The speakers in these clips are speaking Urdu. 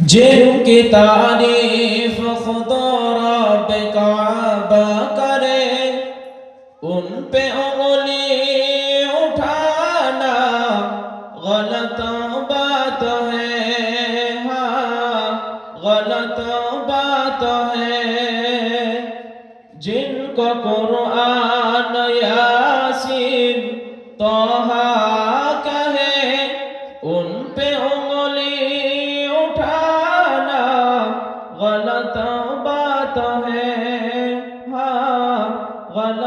جن کی تعریف خدا رب کعبہ کرے ان پہ انگلی اٹھانا غلط بات ہے ہاں غلط بات ہے جن کو قرآن یاسین توحا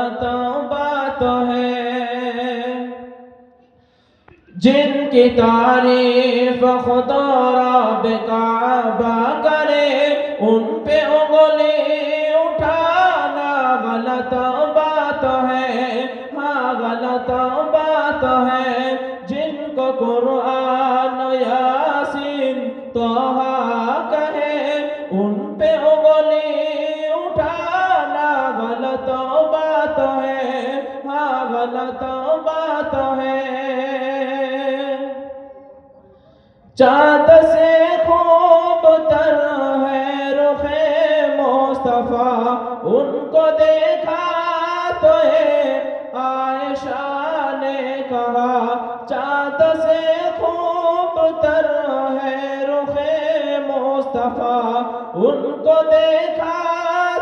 غلط بات ہے جن کی تعریف خدا رب کعبہ کرے، ان پہ انگلی اٹھانا غلط بات ہے ہاں غلط بات ہے جن کو قرآن یاسین توحا غلط بات ہے۔ چاند سے خوب تر ہے رخ مصطفیٰ، ان کو دیکھا تو ہے عائشہ نے کہا، چاند سے خوب تر ہے رخ مصطفیٰ، ان کو دیکھا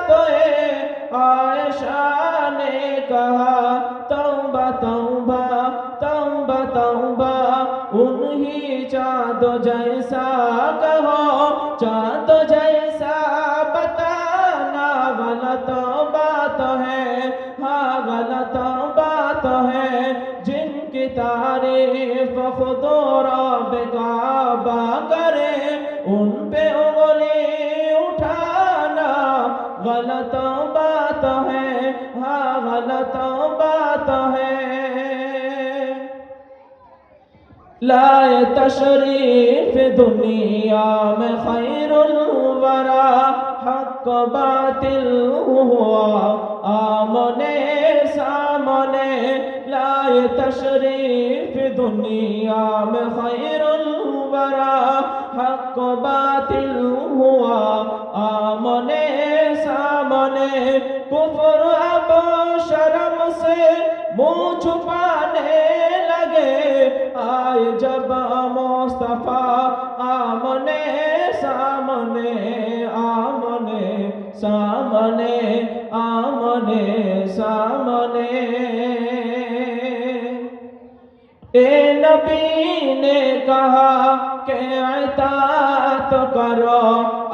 تو ہے عائشہ نے کہا، توبہ توبہ توبہ توبہ انہی چاند جیسا کہو چاند جیسا بتانا غلط بات ہے ہاں غلط بات ہے۔ جن کی تعریف خود رب کعبہ کرے غلط بات ہے ہاں غلط بات ہے لائے تشریف دنیا میں خیر الورا حق باطل ہوا آمنے سامنے لائے تشریف دنیا میں خیر الورا حق باطل ہوا آمنے سامنے کفر اب شرم سے منہ چھپانے لگے آئے جب مصطفیٰ آمنے سامنے آمنے سامنے آمنے سامنے اے نبی نے کہا کہ اطاعت کرو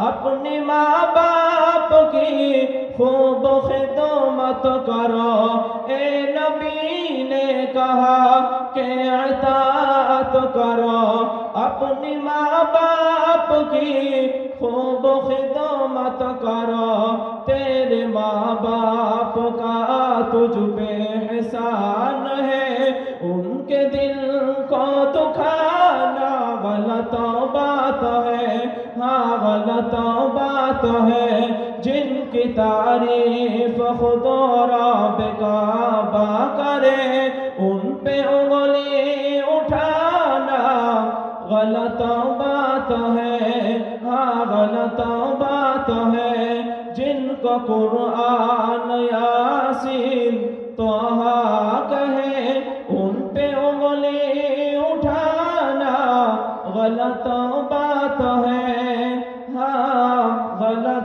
اپنی ماں باپ کی خوب خدمت کرو۔ اے نبی نے کہا کہ اطاعت کرو اپنی ماں باپ کی خوب خدمت کرو۔ تیرے ماں باپ کا تجھ پہ بات ہے ہاں غلط بات ہے۔ جن کی تعریف خود رب کعبہ کرے، ان پہ انگلی اٹھانا غلط بات ہے۔ ہاں غلط بات ہے۔ جن کو قرآن یاسین توحا غلط بات ہے۔ ہاں غلط